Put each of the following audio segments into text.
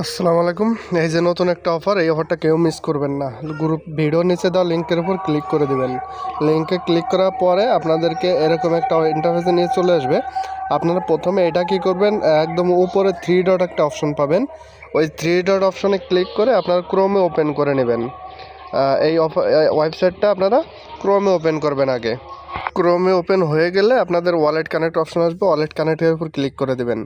আসসালামু আলাইকুম। এই যে নতুন একটা অফার এই অফারটা কেউ মিস করবেন না। গ্রুপ ভিডিও নিচে দেওয়া লিঙ্কের উপর ক্লিক করে দেবেন। লিঙ্কে ক্লিক করার পরে আপনাদেরকে এরকম একটা ইন্টারফেসে নিয়ে চলে আসবে। আপনারা প্রথমে এটা কি করবেন? একদম উপরে থ্রি ডট একটা অপশন পাবেন। ওই থ্রি ডট অপশনে ক্লিক করে আপনারা ক্রোমে ওপেন করে নেবেন। এই অফার ওয়েবসাইটটা আপনারা ক্রোমে ওপেন করবেন আগে। ক্রোমে ওপেন হয়ে গেলে আপনাদের ওয়ালেট কানেক্ট অপশন আসবে। ওয়ালেট কানেক্টের উপর ক্লিক করে দেবেন।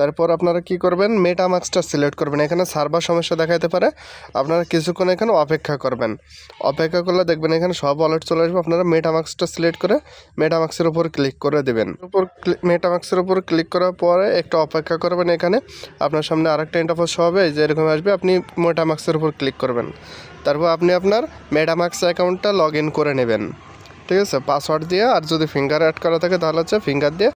তারপর আপনারা কি করবেন? মেটামাক্সটা সিলেক্ট করবেন। এখানে সার্ভার সমস্যা দেখাতে পারে। আপনারা কিছুক্ষণ এখানে অপেক্ষা করবেন। অপেক্ষা করলে দেখবেন এখানে সব ওয়ালেট চলে আসবে। আপনারা মেটামাক্সটা সিলেক্ট করে মেটামাক্সের উপর ক্লিক করে দেবেন। উপর মেটামাক্সের উপর ক্লিক করার পরে একটা অপেক্ষা করবেন এখানে। আপনার সামনে আরেকটা ইন্টারফেস হবে। যে এরকম আসবে, আপনি মেটামাক্সের উপর ক্লিক করবেন। তারপর আপনি আপনার মেটামাক্স অ্যাকাউন্টটা লগ করে নেবেন। ঠিক আছে? পাসওয়ার্ড দিয়ে আর যদি ফিঙ্গার অ্যাড করা থাকে তাহলে হচ্ছে ফিঙ্গার দিয়ে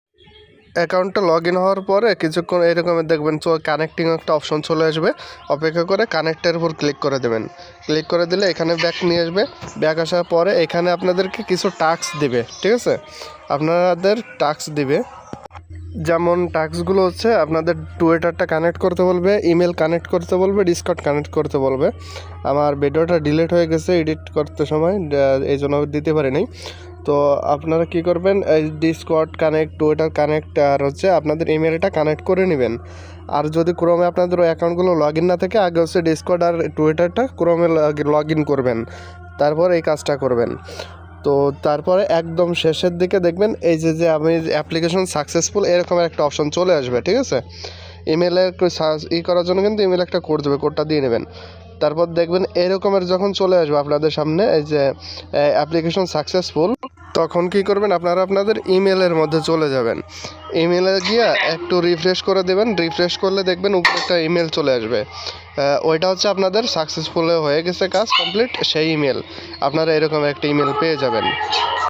অ্যাকাউন্টটা লগ ইন হওয়ার পরে কিছুক্ষণ এরকমের দেখবেন চো কানেক্টিং একটা অপশন চলে আসবে। অপেক্ষা করে কানেক্টের উপর ক্লিক করে দেবেন। ক্লিক করে দিলে এখানে ব্যাক নিয়ে আসবে। ব্যাক আসার পরে এখানে আপনাদেরকে কিছু টাস্ক দিবে, ঠিক আছে? আপনাদের টাস্ক দিবে। যেমন টাস্কগুলো হচ্ছে আপনাদের টুয়েটারটা কানেক্ট করতে বলবে ইমেল কানেক্ট করতে বলবে ডিসকট কানেক্ট করতে বলবে। আমার ভিডিওটা ডিলিট হয়ে গেছে এডিট করতে সময় এই জন্য দিতে পারি নাই তো আপনারা কি করবেন, এই ডিসকট কানেক্ট টুইটার কানেক্ট আর হচ্ছে আপনাদের ইমেলটা কানেক্ট করে নেবেন। আর যদি ক্রোমে আপনাদের ওই অ্যাকাউন্টগুলো লগ না থাকে, আগে হচ্ছে ডিসকট আর টুইটারটা ক্রোমে লগ করবেন। তারপর এই কাজটা করবেন। তো তারপরে একদম শেষের দিকে দেখবেন, এই যে যে আমি অ্যাপ্লিকেশন সাকসেসফুল এরকম একটা অপশন চলে আসবে, ঠিক আছে? ইমেলের ই করার জন্য কিন্তু ইমেল একটা কোড দেবে কোডটা দিয়ে নেবেন। তারপর দেখবেন এরকমের যখন চলে আসবে আপনাদের সামনে, এই যে অ্যাপ্লিকেশন সাকসেসফুল তখন কি করবেন? আপনারা আপনাদের ইমেলের মধ্যে চলে যাবেন। ইমেলে গিয়ে একটু রিফ্রেশ করে দেবেন। রিফ্রেশ করলে দেখবেন উপরে একটা ইমেল চলে আসবে। ওইটা হচ্ছে আপনাদের সাকসেসফুল হয়ে গেছে কাজ কমপ্লিট সেই ইমেল আপনারা এরকম একটা ইমেল পেয়ে যাবেন।